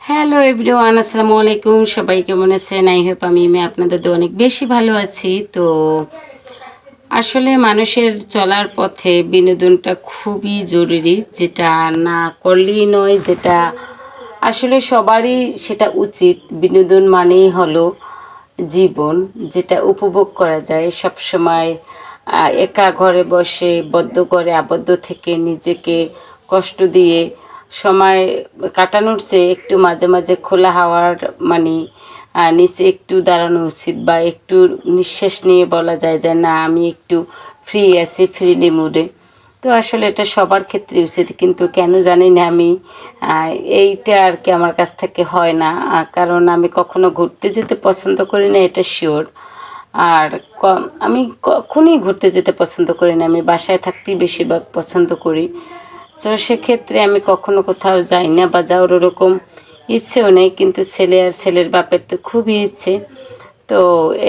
Hello everyone আসসালামু আলাইকুম। সবাই কেমন আছেন? আই হোপ আমি মে আপনাদের তো অনেক বেশি ভালো আছি। তো আসলে মানুষের চলার পথে বিনোদনটা খুবই জরুরি যেটা না করলেই নয় যেটা আসলে সবারই সেটা উচিত। বিনোদন মানেই হলো জীবন যেটা উপভোগ করা যায়। সবসময় আহ, একা ঘরে বসে বদ্ধ করে আবদ্ধ থেকে নিজেকে কষ্ট দিয়ে সময় কাটানোর চেয়ে একটু মাঝে মাঝে খোলা হাওয়ার মানে নিচে একটু দাঁড়ানো উচিত বা একটু নিঃশ্বাস নিয়ে বলা যায় যে, না, আমি একটু ফ্রি আছি ফ্রিলি মুডে তো আসলে এটা সবার ক্ষেত্রে উচিত, কিন্তু কেন জানি না আমি এইটা আর কি আমার কাছ থেকে হয় না। কারণ আমি কখনো ঘুরতে যেতে পছন্দ করি না, এটা শিওর আর আমি কখনই ঘুরতে যেতে পছন্দ করি না, আমি বাসায় থাকতেই বেশিরভাগ পছন্দ করি। তো সেক্ষেত্রে আমি কখনো কোথাও যাই না বা যাওয়ার ওরকম ইচ্ছেও নেই, কিন্তু ছেলে আর ছেলের বাপের তো খুবই ইচ্ছে। তো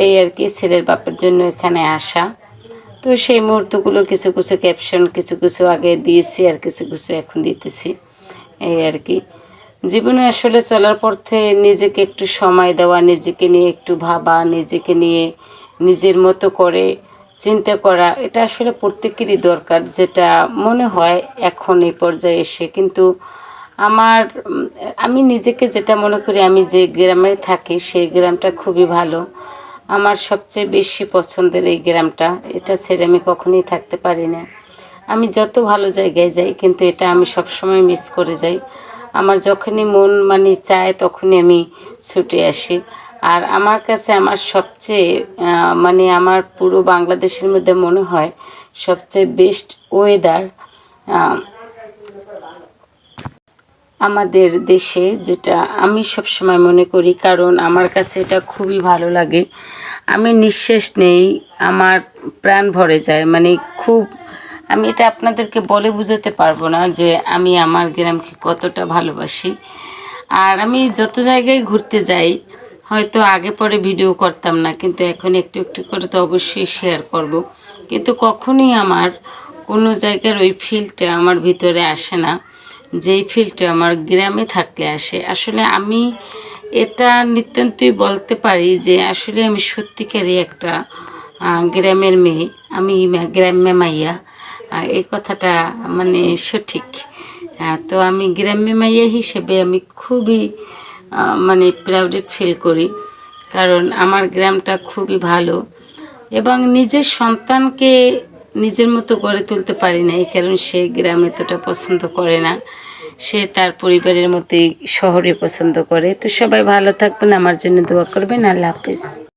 এই আর কি, ছেলের বাপের জন্য এখানে আসা। তো সেই মুহূর্তগুলো কিছু কিছু ক্যাপশন কিছু কিছু আগে দিয়েছি আর কিছু কিছু এখন দিতেছি। এই আর কি। জীবনে আসলে চলার পথে নিজেকে একটু সময় দেওয়া, নিজেকে নিয়ে একটু ভাবা, নিজেকে নিয়ে নিজের মতো করে চিন্তা করা, এটা আসলে প্রত্যেকেরই দরকার। যেটা মনে হয় এখন এই পর্যায়ে এসে, কিন্তু আমার, আমি নিজেকে যেটা মনে করি, আমি যে গ্রামে থাকি, সেই গ্রামটা খুবই ভালো। আমার সবচেয়ে বেশি পছন্দের এই গ্রামটা, এটা ছেড়ে আমি কখনোই থাকতে পারি না। আমি যত ভালো জায়গায় যাই, কিন্তু এটা আমি সবসময় মিস করে যাই। আমার যখনই মন মানে চায়, তখনই আমি ছুটে আসি। আর আমার কাছে আমার সবচেয়ে মানে আমার পুরো বাংলাদেশের মধ্যে মনে হয় সবচেয়ে বেস্ট ওয়েদার আমাদের দেশে যেটা আমি সবসময় মনে করি, কারণ আমার কাছে এটা খুবই ভালো লাগে। আমি নিঃশ্বাস নেই, আমার প্রাণ ভরে যায়। মানে খুব, আমি এটা আপনাদেরকে বলে বুঝাতে পারব না যে আমি আমার গ্রামকে কতটা ভালোবাসি। আর আমি যত জায়গায় ঘুরতে যাই হয়তো আগে পরে ভিডিও করতাম না, কিন্তু এখন একটু একটু করে তো অবশ্যই শেয়ার করব। কিন্তু কখনোই আমার কোনো জায়গার ওই ফিলটা আমার ভিতরে আসে না, যেই ফিলটা আমার গ্রামে থাকলে আসে। আসলে আমি এটা নিতান্তই বলতে পারি যে, আসলে আমি সত্যিকারই একটা গ্রামের মেয়ে। আমি গ্রাম্যে মাইয়া। এই কথাটা মানে সঠিক। তো আমি গ্রাম্য মাইয়া হিসেবে আমি খুবই মানে প্রাউডেড ফিল করি। কারণ আমার গ্রামটা খুবই ভালো এবং নিজের সন্তানকে নিজের মতো গড়ে তুলতে পারি না এই কারণ সে গ্রাম এতটা পছন্দ করে না। সে তার পরিবারের মতোই শহরে পছন্দ করে। তো সবাই ভালো থাকবেন, আমার জন্য দোয়া করবেন। আল্লাহ হাফিজ।